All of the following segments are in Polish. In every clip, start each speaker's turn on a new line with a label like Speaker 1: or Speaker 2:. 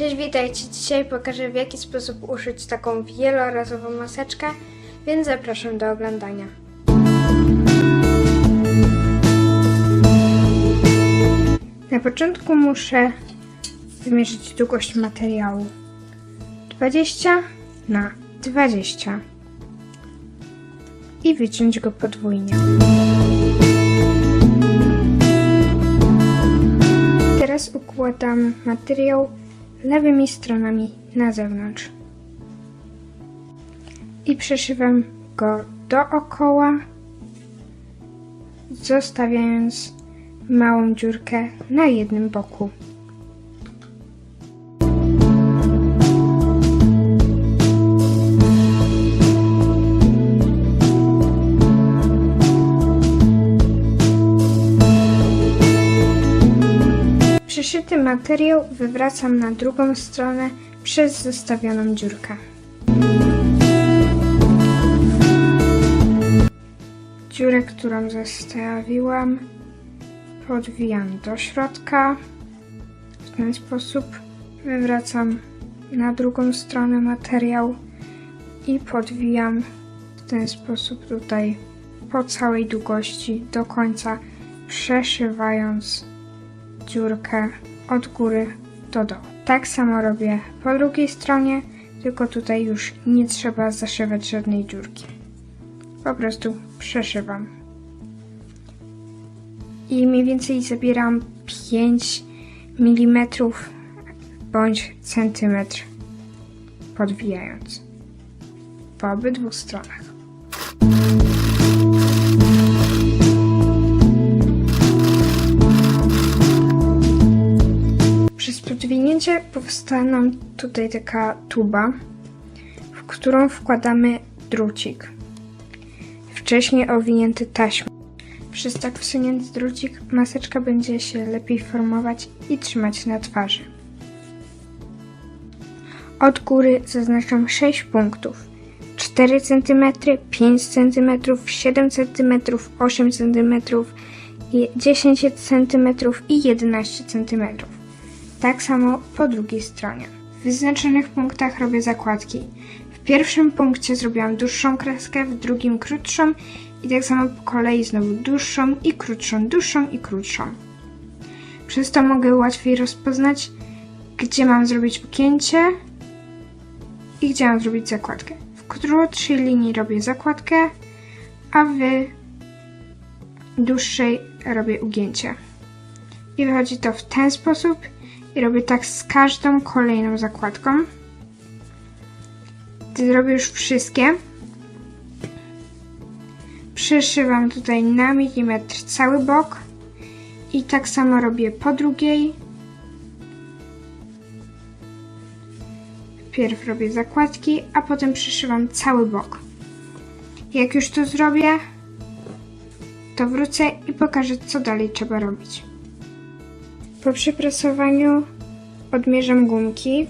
Speaker 1: Ja Ci dzisiaj pokażę w jaki sposób uszyć taką wielorazową maseczkę, więc zapraszam do oglądania. Na początku muszę wymierzyć długość materiału 20 na 20 i wyciąć go podwójnie. Teraz układam materiał lewymi stronami na zewnątrz i przeszywam go dookoła, zostawiając małą dziurkę na jednym boku. Przeszyty materiał wywracam na drugą stronę przez zostawioną dziurkę. Dziurę, którą zostawiłam, podwijam do środka. W ten sposób wywracam na drugą stronę materiał i podwijam w ten sposób tutaj po całej długości do końca, przeszywając dziurkę od góry do dołu. Tak samo robię po drugiej stronie, tylko tutaj już nie trzeba zaszywać żadnej dziurki. Po prostu przeszywam. I mniej więcej zabieram 5 mm bądź centymetr podwijając po obydwu stronach. Przez podwinięcie powstała nam tutaj taka tuba, w którą wkładamy drucik. Wcześniej owinięty taśmą. Przez tak wsunięty drucik maseczka będzie się lepiej formować i trzymać na twarzy. Od góry zaznaczam 6 punktów. 4 cm, 5 cm, 7 cm, 8 cm, 10 cm i 11 cm. Tak samo po drugiej stronie. W wyznaczonych punktach robię zakładki. W pierwszym punkcie zrobiłam dłuższą kreskę, w drugim krótszą i tak samo po kolei znowu dłuższą i krótszą, dłuższą i krótszą. Przez to mogę łatwiej rozpoznać, gdzie mam zrobić ugięcie i gdzie mam zrobić zakładkę. W krótszej linii robię zakładkę, a w dłuższej robię ugięcie. I wychodzi to w ten sposób i robię tak z każdą kolejną zakładką. Gdy zrobię już wszystkie, przyszywam tutaj na milimetr cały bok i tak samo robię po drugiej. Pierw robię zakładki, a potem przyszywam cały bok. Jak już to zrobię, to wrócę i pokażę, co dalej trzeba robić. Po przyprasowaniu odmierzam gumki.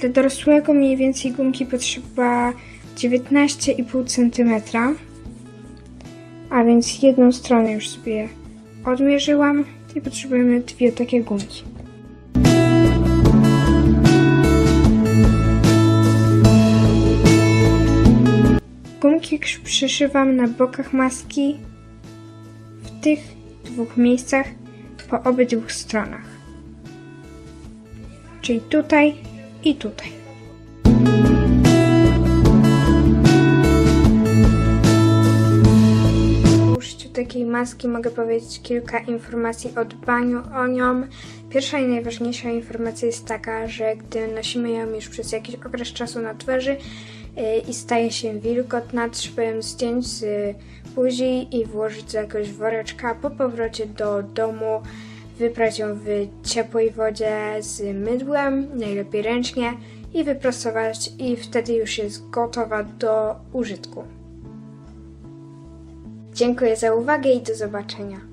Speaker 1: Dla dorosłego mniej więcej gumki potrzeba 19,5 cm. A więc jedną stronę już sobie odmierzyłam i potrzebujemy dwie takie gumki. Gumki przyszywam na bokach maski w tych dwóch miejscach po obydwu stronach. Czyli tutaj i tutaj. Użyciu takiej maski mogę powiedzieć kilka informacji o dbaniu o nią. Pierwsza i najważniejsza informacja jest taka, że gdy nosimy ją już przez jakiś okres czasu na twarzy yy, i staje się wilgotna, trzeba ją zdjąć z buzi i włożyć do jakiegoś woreczka. Po powrocie do domu wyprać ją w ciepłej wodzie z mydłem, najlepiej ręcznie i wyprostować i wtedy już jest gotowa do użytku. Dziękuję za uwagę i do zobaczenia.